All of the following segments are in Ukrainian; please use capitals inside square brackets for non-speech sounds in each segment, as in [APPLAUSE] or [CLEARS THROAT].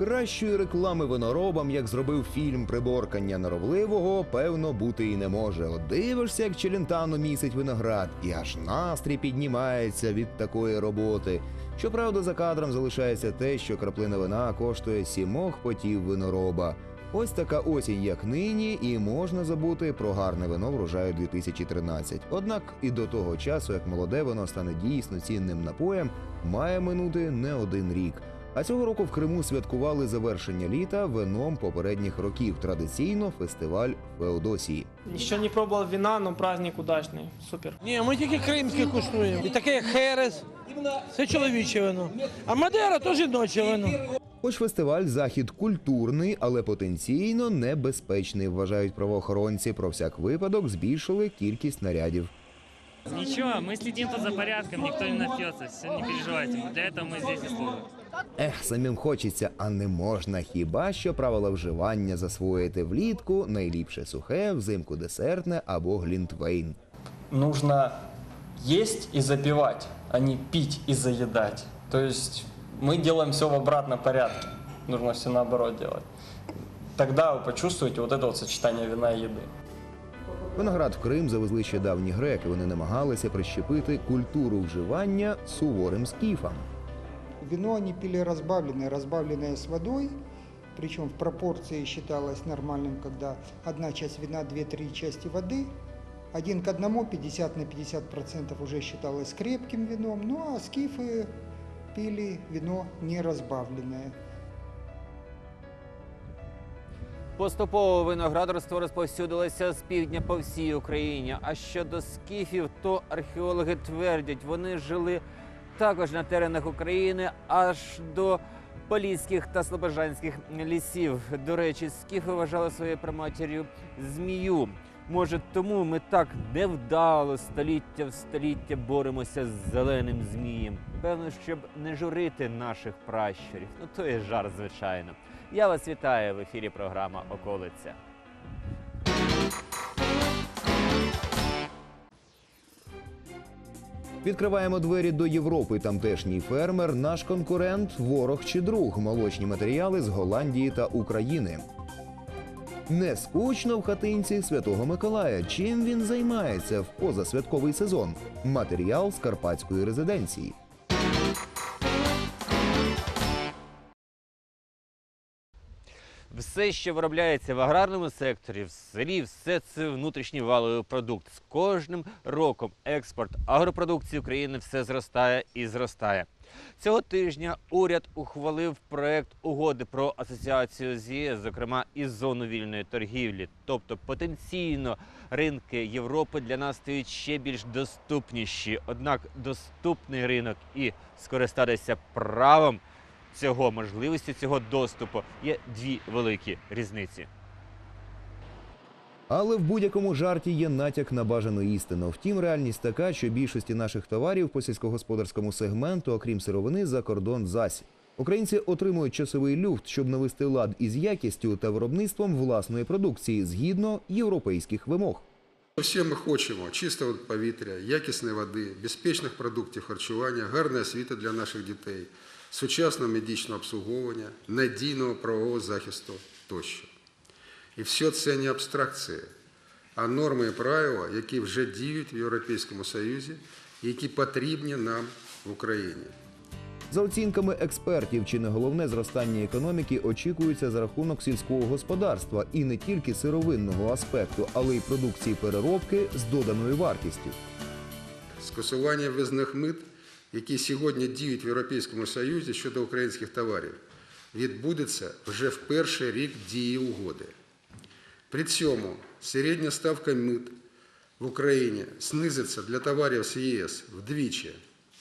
Кращої реклами виноробам, як зробив фільм Приборкання норовливого, певно, бути і не може. От дивишся, як Челентано місить виноград, і аж настрій піднімається від такої роботи. Щоправда, за кадром залишається те, що краплина вина коштує сімох потів винороба. Ось така осінь, як нині, і можна забути про гарне вино врожаю 2013. Однак і до того часу, як молоде вино стане дійсно цінним напоєм, має минути не один рік. А цього року в Криму святкували завершення літа вином попередніх років. Традиційно фестиваль Феодосії. Еще не пробовал вина, но праздник удачный. Супер. Ні, ми тільки кримське куштуємо. І таке як херес. Це чоловіче вино. А Мадера то жіноче вино. Хоч фестиваль захід культурний, але потенційно небезпечний, вважають правоохоронці. Про всяк випадок збільшили кількість нарядів. Ничего, мы следим тут за порядком, никто не напьется, все, не переживайте, для этого мы здесь и служим. Ех, самим хочеться, а не можна. Хіба що правила вживання засвоїти влітку найліпше сухе, взимку десертне або глінтвейн. нужно есть и запивать, а не пить и заедать. То есть мы делаем все в обратном порядке. Нужно все наоборот делать. Тогда вы почувствуете вот это вот сочетание вина и еды. Виноград в Крим завезли ще давні греки. Вони намагалися прищепити культуру вживання суворим скіфам. Вино они пили разбавленное, разбавленное с водой, причем в пропорции считалось нормальным, когда одна часть вина, две-три части воды, один к одному, 50 на 50 процентов уже считалось крепким вином, ну а скифы пили вино не разбавленное. Поступово виноградарство розповсюдилося з півдня по всій Україні. А щодо скіфів, то археологи твердять, вони жили також на теренах України аж до Поліських та Слобожанських лісів. До речі, скіфи вважали своєю праматір'ю змію. Може, тому ми так невдало століття в століття боремося з зеленим змієм. Певно, щоб не журити наших пращурів. Ну то є жарт, звичайно. Я вас вітаю в ефірі програма Околиця. Відкриваємо двері до Європи. Тамтешній фермер, наш конкурент, ворог чи друг. Молочні матеріали з Голландії та України. Не скучно в хатинці Святого Миколая. Чим він займається в позасвятковий сезон? Матеріал з карпатської резиденції. Все, що виробляється в аграрному секторі, в селі, все це внутрішній валовий продукт. З кожним роком експорт агропродукції України все зростає і зростає. Цього тижня уряд ухвалив проект угоди про асоціацію з ЄС, зокрема із зону вільної торгівлі. Тобто потенційно ринки Європи для нас стають ще більш доступніші. Однак доступний ринок і скористатися правом цього можливості цього доступу є дві великі різниці. Але в будь-якому жарті є натяк на бажану істину. Втім, реальність така, що більшості наших товарів по сільськогосподарському сегменту, окрім сировини, за кордон засіб. Українці отримують часовий люфт, щоб навести лад із якістю та виробництвом власної продукції згідно європейських вимог. Всі ми хочемо чистого повітря, якісної води, безпечних продуктів харчування, гарної освіти для наших дітей, сучасного медичного обслуговування, надійного правового захисту тощо. І все це не абстракції, а норми і правила, які вже діють в Європейському Союзі, які потрібні нам в Україні. За оцінками експертів, чи не головне зростання економіки очікується за рахунок сільського господарства і не тільки сировинного аспекту, але й продукції переробки з доданою вартістю. Скасування ввізних мит, які сьогодні діють в Європейському Союзі щодо українських товарів, відбудеться вже в перший рік дії угоди. При цьому середня ставка мит в Україні знизиться для товарів з ЄС вдвічі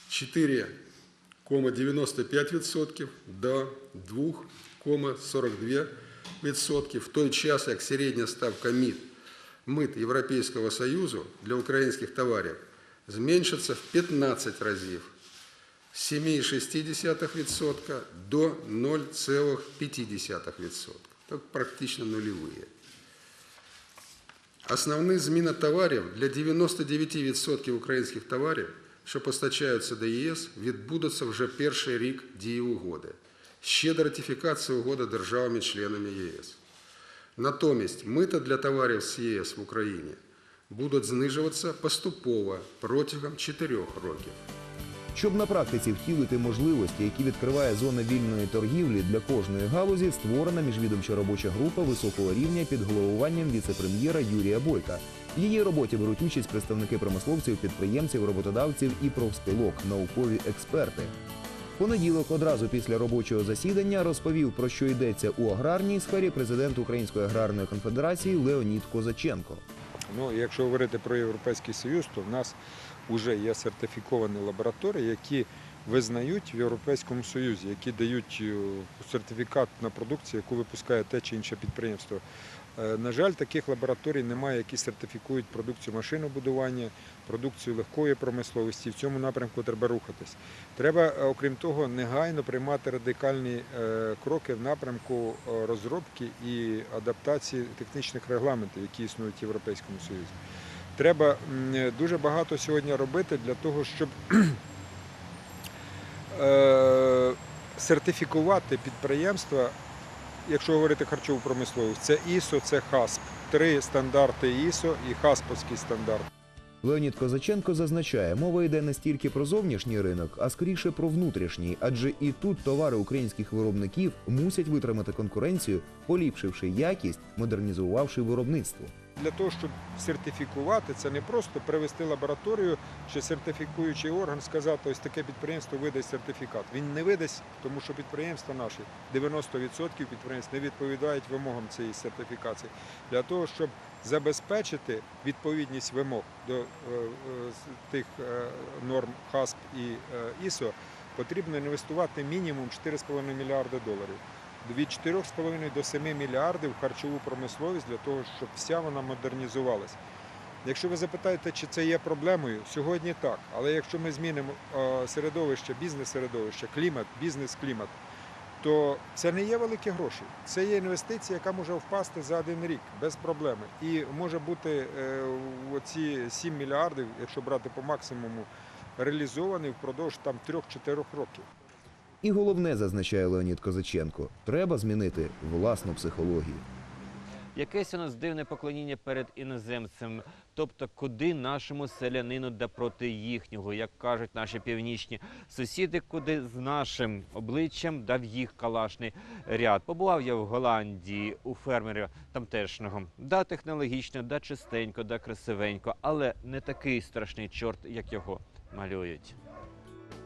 4,95% до 2,42%, в той час як середня ставка мит мит Європейського Союзу для українських товарів зменшиться в 15 разів 7,6% до 0,5%. Так практично нульові. Основні зміни товарів для 99% українських товарів, що постачаються до ЄС, відбудуться вже перший рік дії угоди. ще до ратифікації угоди державами-членами ЄС. Натомість мита для товарів з ЄС в Україні будуть знижуватися поступово протягом 4 років. Щоб на практиці втілити можливості, які відкриває зона вільної торгівлі для кожної галузі, створена міжвідомча робоча група високого рівня під головуванням віце-прем'єра Юрія Бойка. В її роботі беруть участь представники промисловців, підприємців, роботодавців і профспілок, наукові експерти. Понеділок, одразу після робочого засідання, розповів про що йдеться у аграрній сфері президент Української аграрної конфедерації Леонід Козаченко. Ну, якщо говорити про Європейський Союз, то в нас вже є сертифіковані лабораторії, які визнають в Європейському Союзі, які дають е, сертифікат на продукцію, яку випускає те чи інше підприємство. Е, На жаль, таких лабораторій немає, які сертифікують продукцію машинобудування, продукцію легкої промисловості. В цьому напрямку треба рухатись. Треба, е, окрім того, негайно приймати радикальні кроки в напрямку розробки і адаптації технічних регламентів, які існують в Європейському Союзі. Треба дуже багато сьогодні робити для того, щоб [CLEARS THROAT] е, сертифікувати підприємства, якщо говорити харчову промисловість, це ІСО, це ХАСП. Три стандарти ІСО і ХАСПовський стандарт. Леонід Козаченко зазначає, мова йде не стільки про зовнішній ринок, а скоріше про внутрішній, адже і тут товари українських виробників мусять витримати конкуренцію, поліпшивши якість, модернізувавши виробництво. Для того, щоб сертифікувати, це не просто привести лабораторію чи сертифікуючий орган, сказати, ось таке підприємство видасть сертифікат. Він не видасть, тому що підприємства наші, 90% підприємств не відповідають вимогам цієї сертифікації. Для того, щоб забезпечити відповідність вимог до е, е, тих е, норм ХАСП і ІСО, потрібно інвестувати мінімум 4,5 мільярди доларів від 4,5 до 7 мільярдів харчову промисловість для того, щоб вся вона модернізувалась. Якщо ви запитаєте, чи це є проблемою, сьогодні так. Але якщо ми змінимо е, середовище, бізнес-середовище, клімат, бізнес-клімат, то це не є великі гроші. Це є інвестиція, яка може впасти за один рік без проблеми. І може бути е, оці 7 мільярдів, якщо брати по максимуму, реалізовані впродовж там 3-4 років. І головне, зазначає Леонід Козаченко, треба змінити власну психологію. Якесь у нас дивне поклоніння перед іноземцем. Тобто, куди нашому селянину да проти їхнього, як кажуть наші північні сусіди, куди з нашим обличчям дав їх калашний ряд. Побував я в Голландії у фермера тамтешнього. Да, технологічно, да чистенько, да красивенько, але не такий страшний чорт, як його малюють.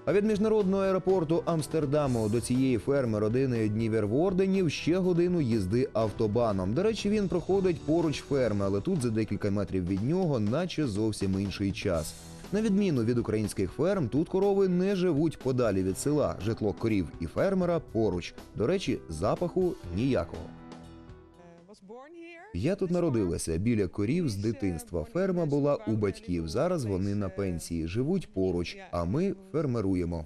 А від міжнародного аеропорту Амстердаму до цієї ферми родини Дніверворденів ще годину їзди автобаном. До речі, він проходить поруч ферми, але тут за декілька метрів від нього, наче зовсім інший час. На відміну від українських ферм, тут корови не живуть подалі від села. Житло корів і фермера поруч. До речі, запаху ніякого. Я тут народилася біля корів з дитинства. Ферма була у батьків. Зараз вони на пенсії, живуть поруч, а ми фермеруємо.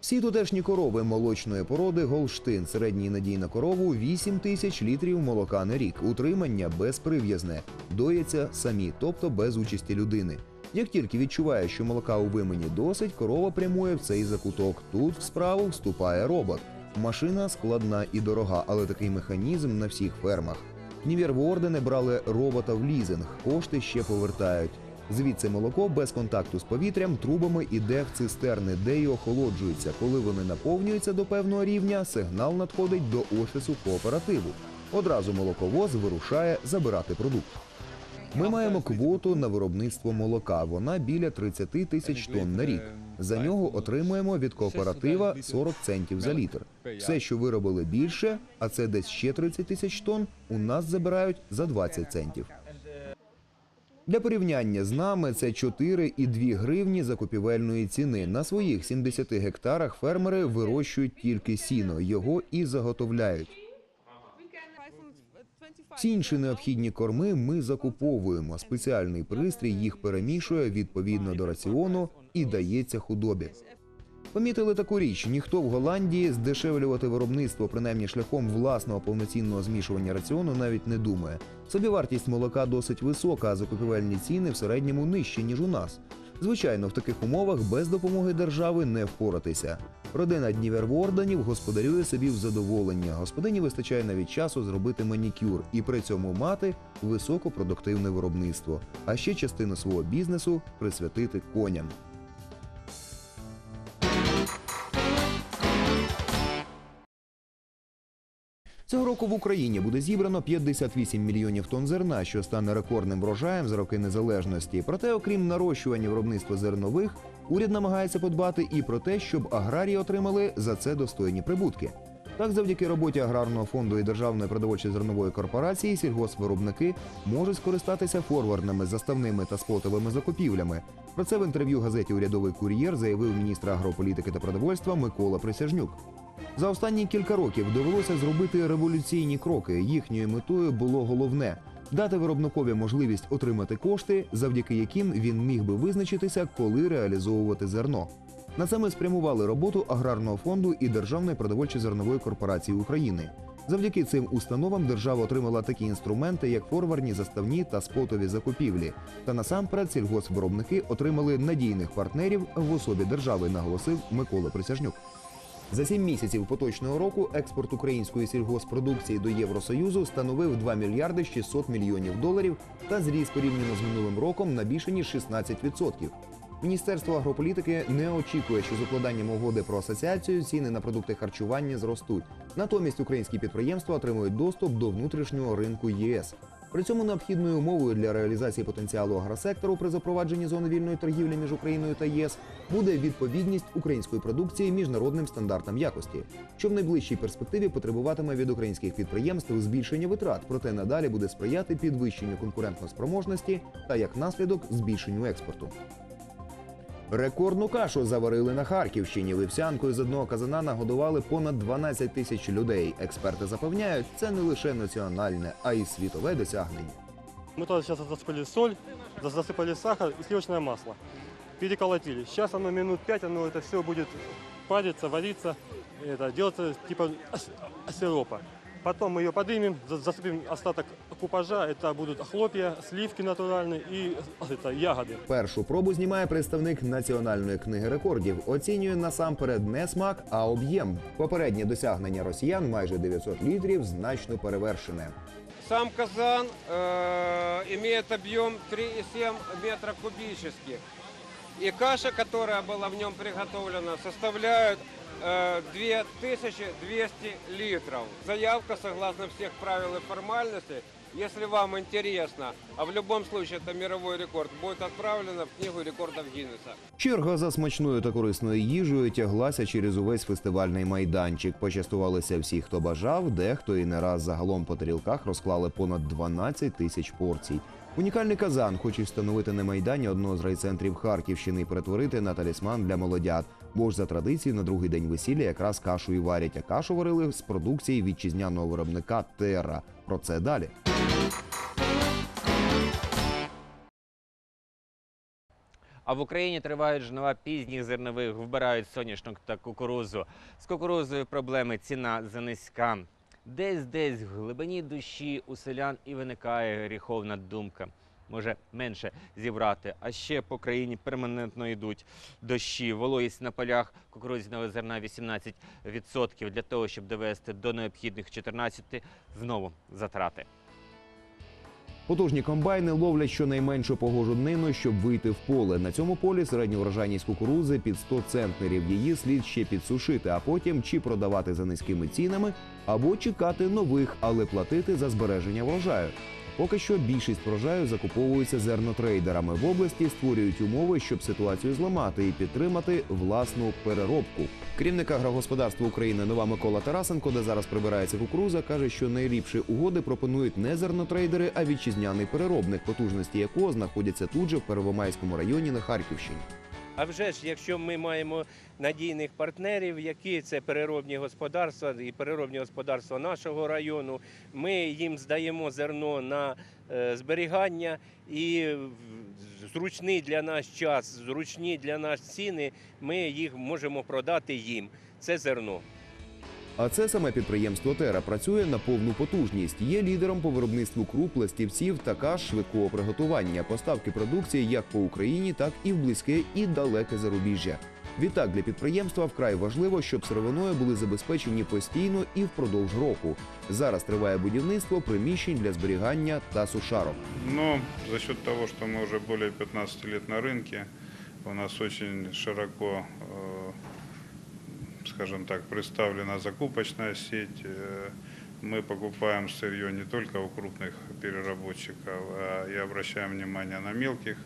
Всі тутешні корови молочної породи Голштин. Середній надій на корову 8 тисяч літрів молока на рік. Утримання безприв'язне. Дояться самі, тобто без участі людини. Як тільки відчуває, що молока у вимені досить, корова прямує в цей закуток. Тут в справу вступає робот. Машина складна і дорога, але такий механізм на всіх фермах. Нівєрвордени брали робота в лізинг, кошти ще повертають. Звідси молоко без контакту з повітрям трубами іде в цистерни, де й охолоджується. Коли вони наповнюються до певного рівня, сигнал надходить до офісу кооперативу. Одразу молоковоз вирушає забирати продукт. Ми маємо квоту на виробництво молока. Вона біля 30 тисяч тонн на рік. За нього отримуємо від кооператива 40 центів за літр. Все, що виробили більше, а це десь ще 30 тисяч тонн, у нас забирають за 20 центів. Для порівняння з нами це 4,2 гривні закупівельної ціни. На своїх 70 гектарах фермери вирощують тільки сіно, його і заготовляють. Всі інші необхідні корми ми закуповуємо. Спеціальний пристрій їх перемішує відповідно до раціону і дається худобі. Помітили таку річ: ніхто в Голландії здешевлювати виробництво, принаймні шляхом власного повноцінного змішування раціону, навіть не думає. Собівартість молока досить висока, а закупівельні ціни в середньому нижчі ніж у нас. Звичайно, в таких умовах без допомоги держави не впоратися. Родина Дніверворданів господарює собі в задоволення. Господині вистачає навіть часу зробити манікюр і при цьому мати високопродуктивне виробництво, а ще частину свого бізнесу присвятити коням. Цього року в Україні буде зібрано 58 мільйонів тонн зерна, що стане рекордним врожаєм за роки незалежності. Проте, окрім нарощування виробництва зернових, уряд намагається подбати і про те, щоб аграрії отримали за це достойні прибутки. Так, завдяки роботі аграрного фонду і державної продовольчої зернової корпорації сільгоспвиробники можуть скористатися форвардними, заставними та спотовими закупівлями. Про це в інтерв'ю газеті Урядовий кур'єр заявив міністр агрополітики та продовольства Микола Присяжнюк. За останні кілька років довелося зробити революційні кроки. Їхньою метою було головне дати виробникові можливість отримати кошти, завдяки яким він міг би визначитися, коли реалізовувати зерно. На це ми спрямували роботу аграрного фонду і Державної продовольчо-зернової корпорації України. Завдяки цим установам держава отримала такі інструменти, як форвардні, заставні та спотові закупівлі. Та насамперед сільгоспвиробники отримали надійних партнерів в особі держави, наголосив Микола Присяжнюк. За сім місяців поточного року експорт української сільгоспродукції до Євросоюзу становив 2 мільярди 600 мільйонів доларів та зріс порівняно з минулим роком на більше ніж 16%. Міністерство агрополітики не очікує, що з укладанням угоди про асоціацію ціни на продукти харчування зростуть. Натомість українські підприємства отримують доступ до внутрішнього ринку ЄС. При цьому необхідною умовою для реалізації потенціалу агросектору при запровадженні зони вільної торгівлі між Україною та ЄС буде відповідність української продукції міжнародним стандартам якості, що в найближчій перспективі потребуватиме від українських підприємств збільшення витрат, проте надалі буде сприяти підвищенню конкурентноспроможності та як наслідок збільшенню експорту. Рекордну кашу заварили на Харківщині. Вівсянкою з одного казана нагодували понад 12 тисяч людей. Експерти запевняють, це не лише національне, а й світове досягнення. Мы туда сейчас засыпали соль, зас- засыпали сахар и сливочное масло. Переколотили. Сейчас оно минут пять, оно это все будет париться, вариться, это, делаться типа ос- сиропа. Потом мы ее подымем, за- засыпем остаток купажа. Это будут хлопья, сливки натуральные и это, ягоды. Першу пробу знімає представник національної книги рекордів. Оцінює насамперед не смак, а об'єм. Попереднє досягнення росіян майже 900 літрів значно перевершене. Сам казан э, имеет объем 3,7 метра кубических. И каша, которая была в нем приготовлена, составляет э, 2200 литров. Заявка, согласно всех правил и формальностей, если вам интересно, а в любом случае это мировой рекорд, будет отправлена в книгу рекордов Гиннесса. Черга за смачною та корисною їжею тяглася через увесь фестивальний майданчик. Почастувалися всі, хто бажав, дехто і не раз загалом по тарілках розклали понад 12 тисяч порцій. Унікальний казан хоче встановити на майдані одного з райцентрів Харківщини і перетворити на талісман для молодят. Бо ж за традицією на другий день весілля якраз кашу і варять, а кашу варили з продукції вітчизняного виробника Терра. Про це далі. А в Україні тривають жнива пізніх зернових, вбирають соняшник та кукурузу. З кукурузою проблеми ціна занизька. Десь десь в глибині душі у селян і виникає гріховна думка. Може менше зібрати, а ще по країні перманентно йдуть дощі, вологість на полях кукурудзяного зерна 18% для того, щоб довести до необхідних 14 знову затрати. Потужні комбайни ловлять щонайменшу погожу днину, щоб вийти в поле. На цьому полі середня врожайність кукурузи під 100 центнерів. Її слід ще підсушити, а потім чи продавати за низькими цінами, або чекати нових, але платити за збереження врожаю. Поки що більшість врожаю закуповується зернотрейдерами в області, створюють умови, щоб ситуацію зламати і підтримати власну переробку. Керівник агрогосподарства України Нова Микола Тарасенко, де зараз прибирається кукуруза, каже, що найліпші угоди пропонують не зернотрейдери, а вітчизняний переробник, потужності якого знаходяться тут же в Первомайському районі на Харківщині. А вже ж, якщо ми маємо надійних партнерів, які це переробні господарства і переробні господарства нашого району, ми їм здаємо зерно на е, зберігання і зручний для нас час, зручні для нас ціни, ми їх можемо продати їм. Це зерно. А це саме підприємство Тера працює на повну потужність. Є лідером по виробництву круп, пластівців та каш швидкого приготування, поставки продукції як по Україні, так і в близьке і далеке зарубіжжя. Відтак для підприємства вкрай важливо, щоб сировиною були забезпечені постійно і впродовж року. Зараз триває будівництво приміщень для зберігання та сушарок. Но за счет того, что мы уже более 15 лет на рынке, у нас очень широко, э, скажем так, представлена закупочная сеть. Э, Мы покупаем сырье не только у крупных переработчиков, а и обращаем внимание на мелких,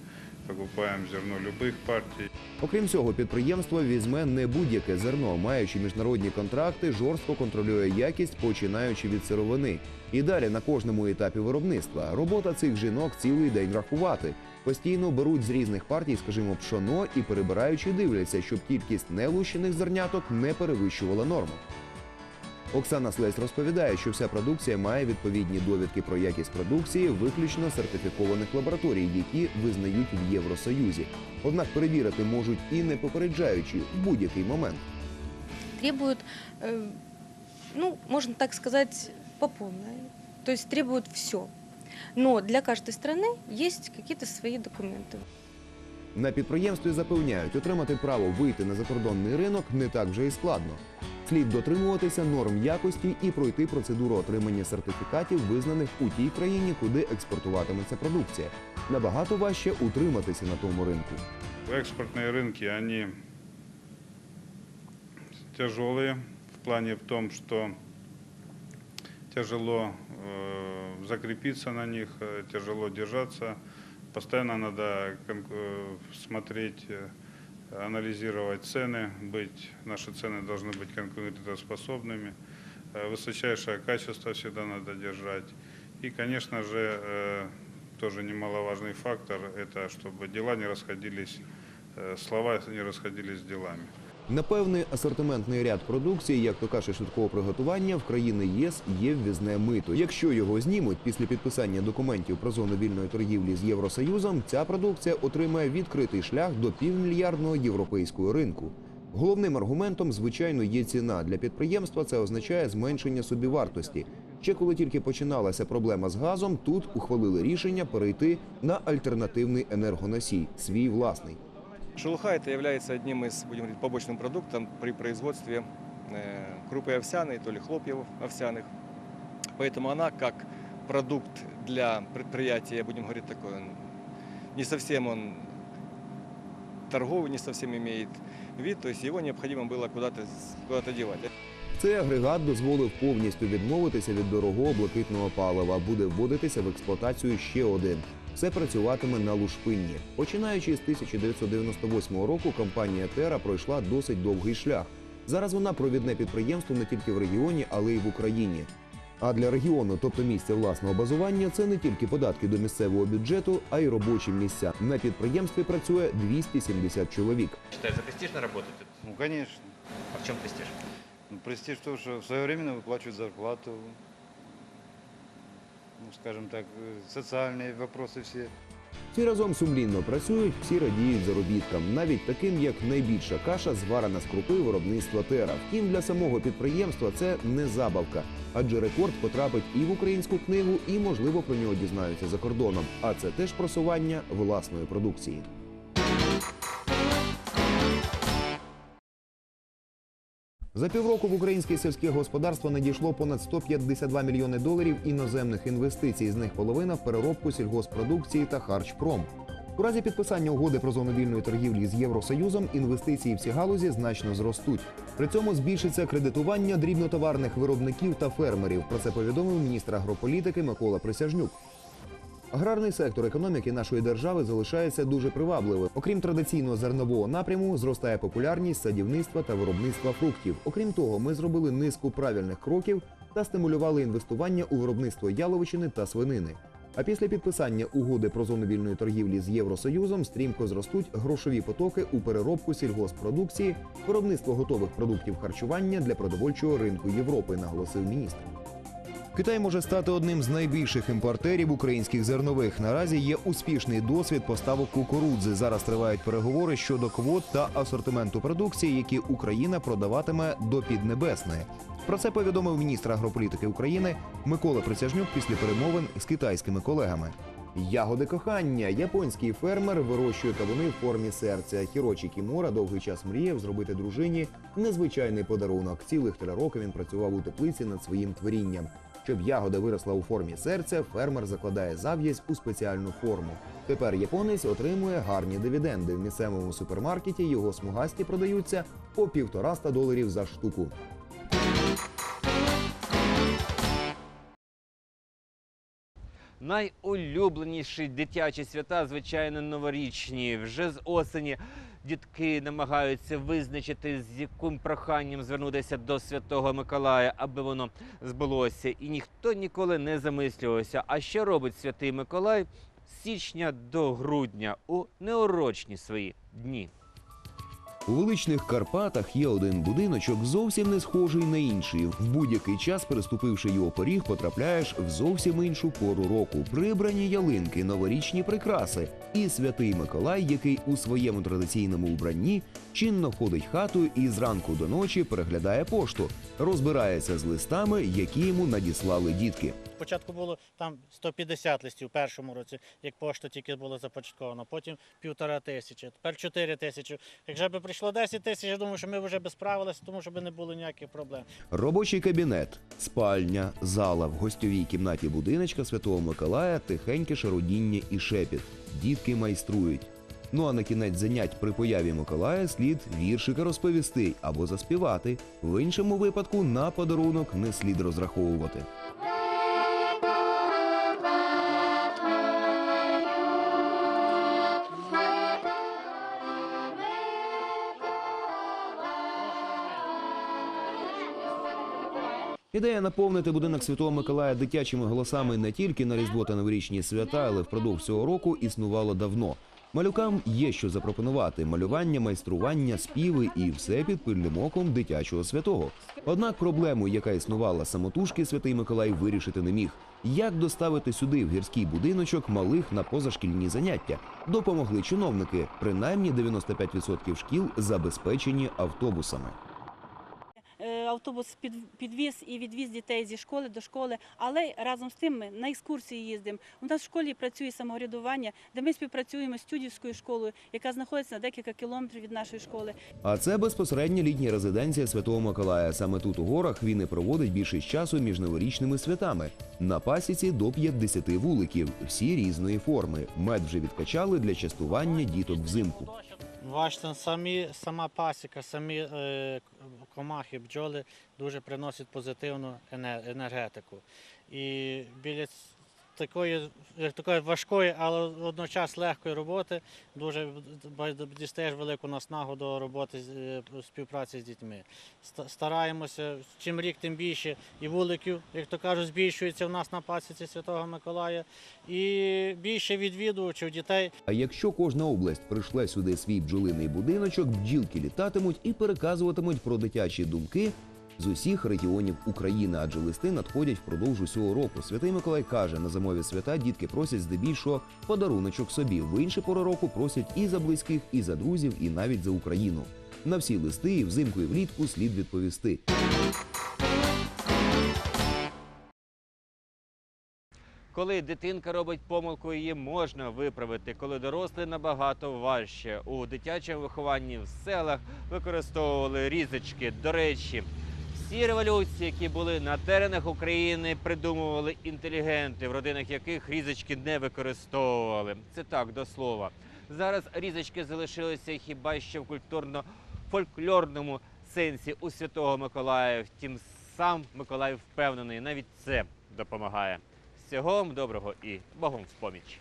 покупаем зерно любых партий. Окрім цього, підприємство візьме не будь-яке зерно, маючи міжнародні контракти, жорстко контролює якість, починаючи від сировини. І далі на кожному етапі виробництва робота цих жінок цілий день рахувати. Постійно беруть з різних партій, скажімо, пшоно і перебираючи дивляться, щоб кількість нелущених зерняток не перевищувала норму. Оксана Слесь розповідає, що вся продукція має відповідні довідки про якість продукції виключно сертифікованих лабораторій, які визнають в Євросоюзі. Однак перевірити можуть і не попереджаючи в будь-який момент. требуют, э, ну, можно так сказать, по полной. То есть все. Но для каждой страны есть какие-то свои документы. На підприємстві запевняють, отримати право вийти на закордонний ринок не так вже і складно. Слід дотримуватися норм якості і пройти процедуру отримання сертифікатів, визнаних у тій країні, куди експортуватиметься продукція. Набагато важче утриматися на тому ринку. Экспортные рынки, они тяжелые в плане в том, что тяжело э, закрепиться на них, э, тяжело держаться. Постоянно надо э, смотреть, анализировать цены, быть, наши цены должны быть конкурентоспособными. Высочайшее качество всегда надо держать. И, конечно же, тоже немаловажный фактор – это чтобы дела не расходились, слова не расходились с делами. На певний асортиментний ряд продукції, як то каже швидкого приготування, в країни ЄС є ввізне мито. Якщо його знімуть після підписання документів про зону вільної торгівлі з Євросоюзом, ця продукція отримає відкритий шлях до півмільярдного європейського ринку. Головним аргументом, звичайно, є ціна. Для підприємства це означає зменшення собівартості. Ще коли тільки починалася проблема з газом, тут ухвалили рішення перейти на альтернативний енергоносій, свій власний. Шелуха это является одним из, будем говорить, побочным продуктом при производстве э, крупы овсяной, то ли хлопьев овсяных. Поэтому она как продукт для предприятия, будем говорить, такой, он не совсем он торговый, не совсем имеет вид, то есть его необходимо было куда-то куда девать. Цей агрегат дозволив повністю відмовитися від дорогого блакитного палива. Буде вводитися в експлуатацію ще один. Все працюватиме на лушпинні. Починаючи з 1998 року, компанія Тера пройшла досить довгий шлях. Зараз вона провідне підприємство не тільки в регіоні, але й в Україні. А для регіону, тобто місця власного базування, це не тільки податки до місцевого бюджету, а й робочі місця. На підприємстві працює 270 чоловік. Считается престижно работать? Ну, конечно. А в чем престиж? Ну, престиж то, что своевременно выплачивают зарплату, ну, скажем так, э, социальные вопросы все. Всі разом сумлінно працюють, всі радіють заробіткам, навіть таким, як найбільша каша, зварена з крупи виробництва тера. Втім, для самого підприємства це не забавка, адже рекорд потрапить і в українську книгу, і можливо про нього дізнаються за кордоном. А це теж просування власної продукції. За півроку в українське сільське господарство надійшло понад 152 мільйони доларів іноземних інвестицій. З них половина в переробку сільгоспродукції та харчпром. У разі підписання угоди про зону вільної торгівлі з Євросоюзом інвестиції в ці галузі значно зростуть. При цьому збільшиться кредитування дрібнотоварних виробників та фермерів. Про це повідомив міністр агрополітики Микола Присяжнюк. Аграрний сектор економіки нашої держави залишається дуже привабливим. Окрім традиційного зернового напряму, зростає популярність садівництва та виробництва фруктів. Окрім того, ми зробили низку правильних кроків та стимулювали інвестування у виробництво яловичини та свинини. А після підписання угоди про зону вільної торгівлі з Євросоюзом стрімко зростуть грошові потоки у переробку сільгоспродукції, виробництво готових продуктів харчування для продовольчого ринку Європи, наголосив міністр. Китай може стати одним з найбільших імпортерів українських зернових. Наразі є успішний досвід поставок кукурудзи. Зараз тривають переговори щодо квот та асортименту продукції, які Україна продаватиме до Піднебесної. Про це повідомив міністр агрополітики України Микола Присяжнюк після перемовин з китайськими колегами. Ягоди кохання. Японський фермер вирощує кавуни в формі серця. Хірочі Кімура довгий час мріяв зробити дружині незвичайний подарунок. Цілих три роки він працював у теплиці над своїм творінням. Щоб ягода виросла у формі серця, фермер закладає зав'язь у спеціальну форму. Тепер японець отримує гарні дивіденди. В місцевому супермаркеті його смугасті продаються по півтораста доларів за штуку. Найулюбленіші дитячі свята, звичайно, новорічні. Вже з осені дітки намагаються визначити, з яким проханням звернутися до Святого Миколая, аби воно збулося. І ніхто ніколи не замислювався. А що робить Святий Миколай з січня до грудня у неурочні свої дні? У величних Карпатах є один будиночок, зовсім не схожий на інший. В будь-який час, переступивши його поріг, потрапляєш в зовсім іншу пору року. Прибрані ялинки, новорічні прикраси і святий Миколай, який у своєму традиційному убранні чинно ходить хатою і зранку до ночі переглядає пошту, розбирається з листами, які йому надіслали дітки. Спочатку було там 150 листів в першому році, як пошта тільки було започатковано, потім півтора тисячі, тепер 4 тисячі. Якщо б прийшло 10 тисяч, я думаю, що ми вже б справилися, тому що б не було ніяких проблем. Робочий кабінет, спальня, зала в гостьовій кімнаті будиночка Святого Миколая, тихеньке шародіння і шепіт. Дітки майструють. Ну а на кінець занять при появі Миколая слід віршика розповісти або заспівати. В іншому випадку на подарунок не слід розраховувати. Ідея наповнити будинок Святого Миколая дитячими голосами не тільки на Різдво та новорічні свята, але впродовж цього року існувало давно. Малюкам є що запропонувати: малювання, майстрування, співи і все під пильним оком дитячого святого. Однак проблему, яка існувала самотужки, святий Миколай вирішити не міг. Як доставити сюди в гірський будиночок малих на позашкільні заняття? Допомогли чиновники. Принаймні 95% шкіл забезпечені автобусами. Автобус під- підвіз і відвіз дітей зі школи до школи, але разом з тим ми на екскурсії їздимо. У нас в школі працює самоврядування, де ми співпрацюємо з Тюдівською школою, яка знаходиться на декілька кілометрів від нашої школи. А це безпосередня літня резиденція Святого Миколая. Саме тут у горах він і проводить більшість часу між новорічними святами. На пасіці до 50 вуликів, всі різної форми. Мед вже відкачали для частування діток взимку. Бачите, самі, сама пасіка, самі е, комахи, бджоли дуже приносять позитивну енергетику. І біля такої, як такої важкої, але водночас легкої роботи дуже дістаєш велику наснагу до роботи е, співпраці з дітьми. Стараємося, чим рік, тим більше і вуликів, як то кажуть, збільшується в нас на пасіці Святого Миколая, і більше відвідувачів дітей. А якщо кожна область прийшла сюди свій бджолиний будиночок, бджілки літатимуть і переказуватимуть про дитячі думки з усіх регіонів України, адже листи надходять впродовж усього року. Святий Миколай каже, на зимові свята дітки просять здебільшого подаруночок собі. В інші пори року просять і за близьких, і за друзів, і навіть за Україну. На всі листи і взимку і влітку слід відповісти. Коли дитинка робить помилку, її можна виправити. Коли дорослий набагато важче. У дитячому вихованні в селах використовували різочки. До речі, всі революції, які були на теренах України, придумували інтелігенти, в родинах яких різочки не використовували. Це так до слова. Зараз різочки залишилися хіба що в культурно-фольклорному сенсі у Святого Миколая. Втім, сам Миколай впевнений, навіть це допомагає. Всього вам доброго і Богом в поміч.